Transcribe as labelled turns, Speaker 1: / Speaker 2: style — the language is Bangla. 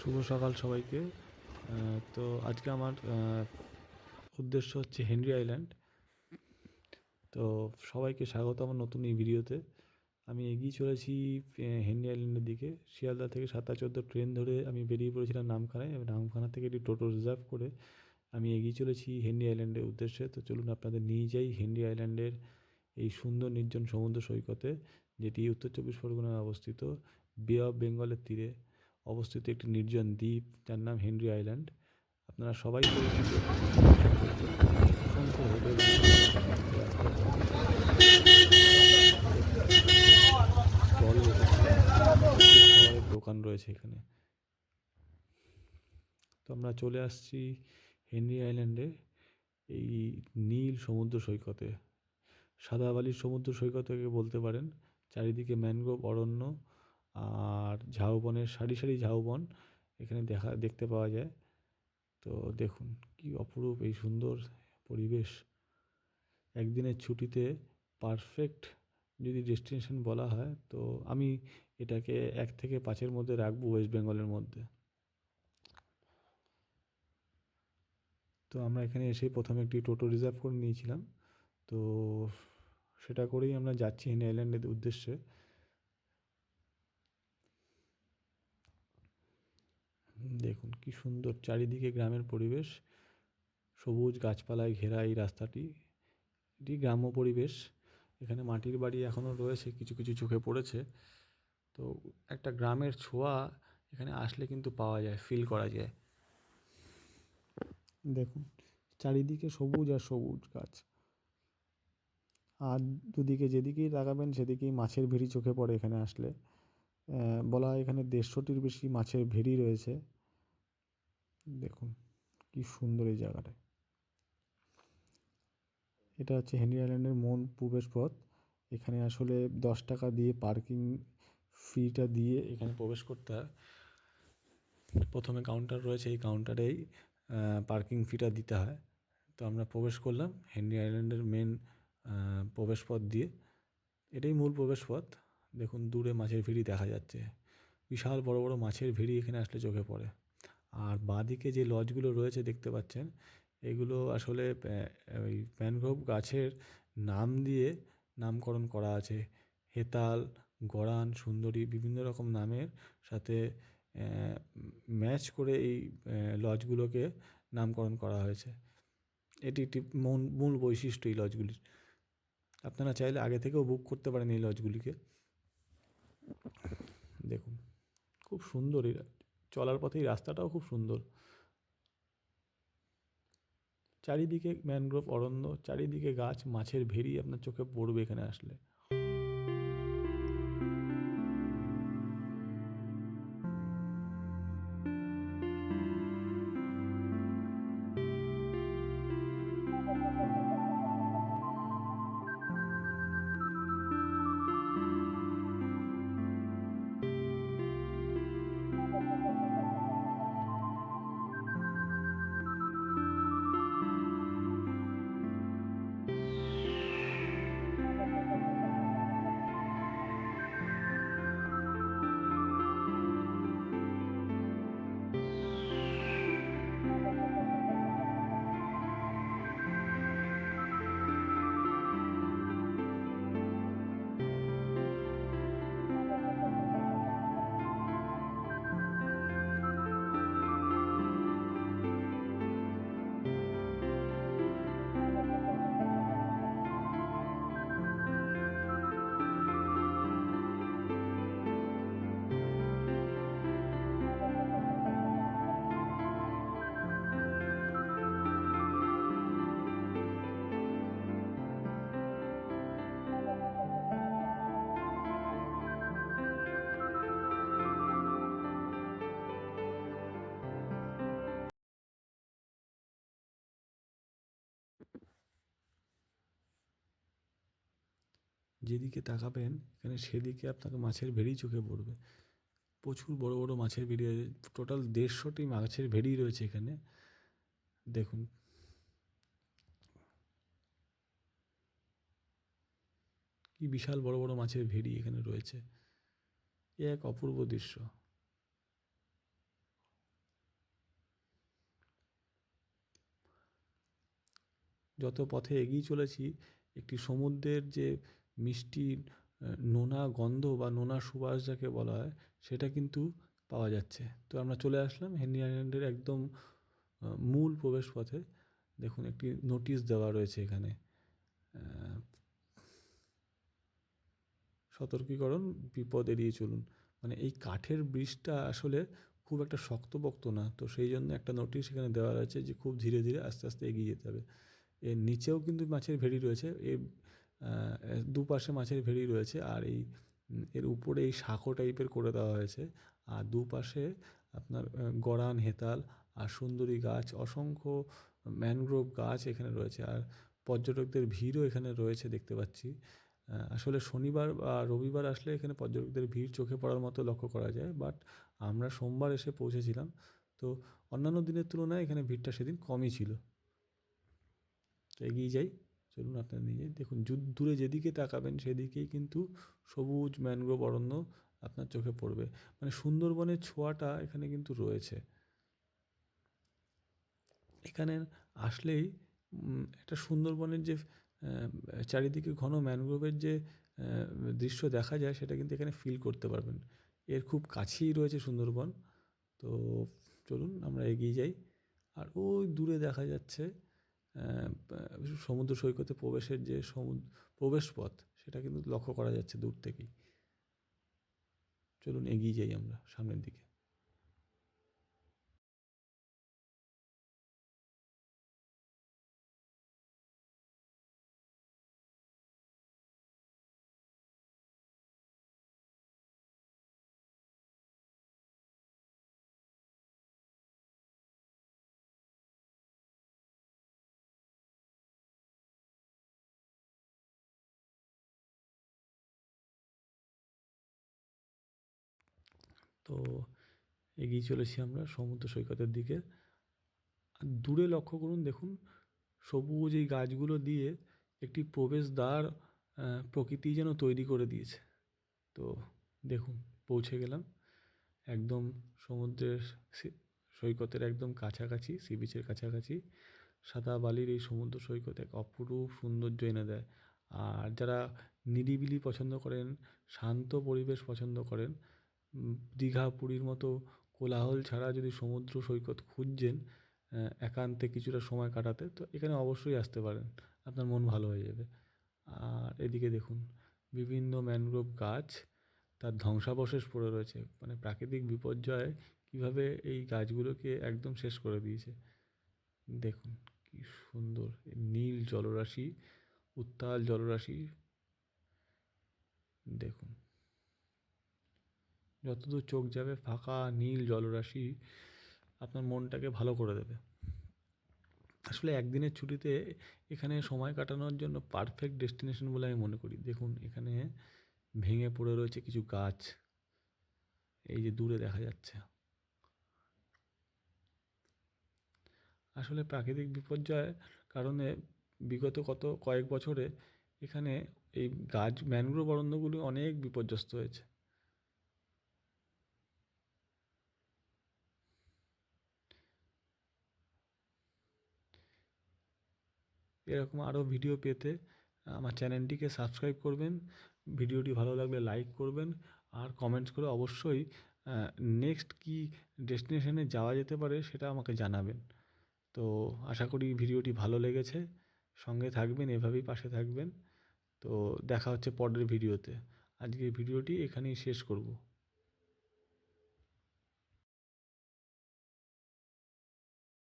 Speaker 1: শুভ সকাল সবাইকে। তো আজকে আমার উদ্দেশ্য হচ্ছে হেনরি আইল্যান্ড। তো সবাইকে স্বাগত আমার নতুন এই ভিডিওতে। আমি এগিয়ে চলেছি হেনরি আইল্যান্ডের দিকে। শিয়ালদা থেকে সাতটা চোদ্দ ট্রেন ধরে আমি বেরিয়ে পড়েছিলাম নামখানায়। এবং নামখানা থেকে একটি টোটো রিজার্ভ করে আমি এগিয়ে চলেছি হেনরি আইল্যান্ডের উদ্দেশ্যে। তো চলুন আপনাদের নিয়ে যাই হেনরি আইল্যান্ডের এই সুন্দর নির্জন সমুদ্র সৈকতে, যেটি উত্তর চব্বিশ পরগনায় অবস্থিত বে অফ বেঙ্গলের তীরে। অবস্থিত একটি নির্জন দ্বীপ, যার নাম হেনরি আইল্যান্ড। আপনারা সবাই দোকান রয়েছে এখানে। তো আমরা চলে আসছি হেনরি আইল্যান্ডে, এই নীল সমুদ্র সৈকতে। সাদা বালির সমুদ্র সৈকতকে বলতে পারেন। চারিদিকে ম্যানগ্রোভ, অরণ্য। আর ঝাউবনের, সারি সারি ঝাউবন এখানে দেখা, দেখতে পাওয়া যায়। তো দেখুন কি অপরূপ এই সুন্দর পরিবেশ। একদিনের ছুটিতে পারফেক্ট যদি ডেস্টিনেশন বলা হয়, তো আমি এটাকে এক থেকে পাঁচের মধ্যে রাখব ওয়েস্ট বেঙ্গলের মধ্যে। তো আমরা এখানে এসে প্রথমে একটি টোটো রিজার্ভ করে নিয়েছিলাম। তো সেটা করেই আমরা যাচ্ছি হেন আইল্যান্ডের উদ্দেশ্যে। দেখুন কি সুন্দর চারিদিকে গ্রামের পরিবেশ। সবুজ গাছপালায় ঘেরা এই রাস্তাটি। এটি গ্রাম্য পরিবেশ। এখানে মাটির বাড়ি এখনও রয়েছে, কিছু কিছু চোখে পড়েছে। তো একটা গ্রামের ছোঁয়া এখানে আসলে কিন্তু পাওয়া যায় ফিল করা যায়। দেখুন, চারিদিকে সবুজ আর সবুজ গাছ। আর দুদিকে যেদিকেই তাকাবেন, সেদিকেই মাছের ভেড়ি চোখে পড়ে এখানে আসলে। বলা হয় এখানে দেড়শোটির বেশি মাছের ভেড়ি রয়েছে। দেখুন, কি সুন্দর এই জায়গাটা এটা হচ্ছে হেনরি আইল্যান্ডের মূল প্রবেশ পথ। এখানে আসলে দশ টাকা দিয়ে পার্কিং ফিটা দিয়ে এখানে প্রবেশ করতে হয়। প্রথমে কাউন্টার রয়েছে, এই কাউন্টারেই পার্কিং ফিটা দিতে হয়। তো আমরা প্রবেশ করলাম, হেনরি আইল্যান্ডের মেন প্রবেশ পথ দিয়ে। এটাই মূল প্রবেশ পথ। দেখুন দূরে মাছের ভেড়ি দেখা যাচ্ছে। বিশাল বড় বড় মাছের ভেড়ি এখানে আসলে চোখে পড়ে। আর বাঁদিকে যে লজগুলো রয়েছে দেখতে পাচ্ছেন, এগুলো আসলে ওই ম্যানগ্রোভ গাছের নাম দিয়ে নামকরণ করা আছে। হেতাল গড়ান সুন্দরী বিভিন্ন রকম নামের সাথে ম্যাচ করে এই লজগুলোকে নামকরণ করা হয়েছে। এটি একটি মূল মূল বৈশিষ্ট্য এই লজগুলির। আপনারা চাইলে আগে থেকেও বুক করতে পারেন এই লজগুলিকে। দেখুন, খুব সুন্দর এই চলার পথে এই রাস্তাটাও খুব সুন্দর। চারিদিকে ম্যানগ্রোভ অরণ্য, চারিদিকে গাছ, মাছের ভেড়ি আপনার চোখে পড়বে এখানে আসলে। যেদিকে তাকাবেন, এখানে সেদিকে আপনাকে মাছের ভেড়ি চোখে পড়বে। প্রচুর বড় বড় মাছের ভেড়ি টোটাল দেড়শোটি মাছের ভেড়ি রয়েছে এখানে। দেখুন। কি বিশাল বড় বড় মাছের ভেড়ি এখানে রয়েছে। এ এক অপূর্ব দৃশ্য। যত পথে এগিয়ে চলেছি, একটি সমুদ্রের যে মিষ্টি নোনা গন্ধ বা নোনা সুবাস যাকে বলা হয়, সেটা কিন্তু পাওয়া যাচ্ছে। তো আমরা চলে আসলাম হেনরি আইল্যান্ডের একদম মূল প্রবেশপথে। দেখুন, একটি নোটিশ দেওয়া রয়েছে এখানে। সতর্কীকরণ, বিপদ এড়িয়ে চলুন। মানে এই কাঠের ব্রিজটা আসলে খুব একটা শক্তপোক্ত না, তো সেই জন্য একটা নোটিশ এখানে দেওয়া রয়েছে যে খুব ধীরে ধীরে আস্তে আস্তে এগিয়ে যেতে হবে। এর নিচেও কিন্তু মাছের ভেড়ি রয়েছে। এর দুপাশে মাছের ভেড়ি রয়েছে আর এই এর উপরে এই শাঁখো টাইপের করে দেওয়া হয়েছে। আর দুপাশে আপনার গরান হেতাল আর সুন্দরী গাছ, অসংখ্য ম্যানগ্রোভ গাছ এখানে রয়েছে। আর পর্যটকদের ভিড়ও এখানে রয়েছে দেখতে পাচ্ছি। আসলে শনিবার বা রবিবার আসলে এখানে পর্যটকদের ভিড় চোখে পড়ার মতো লক্ষ্য করা যায়, বাট আমরা সোমবার এসে পৌঁছেছিলাম। তো অন্যান্য দিনের তুলনায় এখানে ভিড়টা সেদিন কমই ছিল। তো এগিয়ে যাই। চলুন আপনার নিজে দেখুন দূরে যেদিকে তাকাবেন, সেদিকেই কিন্তু সবুজ ম্যানগ্রোভ অরণ্য আপনার চোখে পড়বে। মানে সুন্দরবনের ছোঁয়াটা এখানে কিন্তু রয়েছে। এখানে আসলেই একটা সুন্দরবনের যে চারিদিকে ঘন ম্যানগ্রোভের যে দৃশ্য দেখা যায়, সেটা কিন্তু এখানে ফিল করতে পারবেন। এর খুব কাছেই রয়েছে সুন্দরবন। তো চলুন, আমরা এগিয়ে যাই। আর ওই দূরে দেখা যাচ্ছে সমুদ্র সৈকতে প্রবেশের যে সমুদ্র প্রবেশ পথ সেটা কিন্তু লক্ষ্য করা যাচ্ছে দূর থেকেই। চলুন এগিয়ে যাই আমরা সামনের দিকে। তো এগিয়ে চলেছি আমরা সমুদ্র সৈকতের দিকে। দূরে লক্ষ্য করুন, দেখুন সবুজ এই গাছগুলো দিয়ে একটি প্রবেশদ্বার প্রকৃতি যেন তৈরি করে দিয়েছে। তো দেখুন, পৌঁছে গেলাম। একদম সমুদ্রের সৈকতের একদম কাছাকাছি, সি বিচের কাছাকাছি। সাদা বালির এই সমুদ্র সৈকত এক অপরূপ সৌন্দর্য এনে দেয়। আর যারা নিরিবিলি পছন্দ করেন, শান্ত পরিবেশ পছন্দ করেন দীঘা, পুরীর মতো কোলাহল ছাড়া যদি সমুদ্র সৈকত খুঁজছেন একান্তে কিছুটা সময় কাটাতে, তো এখানে অবশ্যই আসতে পারেন। আপনার মন ভালো হয়ে যাবে। আর এদিকে দেখুন, বিভিন্ন ম্যানগ্রোভ গাছ তার ধ্বংসাবশেষ পড়ে রয়েছে। মানে প্রাকৃতিক বিপর্যয় কীভাবে এই গাছগুলোকে একদম শেষ করে দিয়েছে। দেখুন, কি সুন্দর। নীল জলরাশি, উত্তাল জলরাশি। দেখুন যতদূর চোখ যাবে ফাঁকা নীল জলরাশি আপনার মনটাকে ভালো করে দেবে। আসলে একদিনের ছুটিতে এখানে সময় কাটানোর জন্য পারফেক্ট ডেস্টিনেশন বলে আমি মনে করি। দেখুন, এখানে ভেঙে পড়ে রয়েছে কিছু গাছ। এই যে দূরে দেখা যাচ্ছে। আসলে প্রাকৃতিক বিপর্যয়ের কারণে বিগত কত কয়েক বছরে এখানে এই গাছ, ম্যানগ্রোভ অরণ্যগুলি অনেক বিপর্যস্ত হয়েছে। এরকম আরও ভিডিও পেতে, আমার চ্যানেলটিকে সাবস্ক্রাইব করবেন। ভিডিওটি ভালো লাগলে লাইক করবেন। আর কমেন্টস করে অবশ্যই নেক্সট কী ডেস্টিনেশনে যাওয়া যেতে পারে সেটা আমাকে জানাবেন। তো আশা করি ভিডিওটি ভালো লেগেছে। সঙ্গে থাকবেন, এভাবেই পাশে থাকবেন। তো দেখা হচ্ছে পরের ভিডিওতে আজকের ভিডিওটি এখানেই শেষ করব।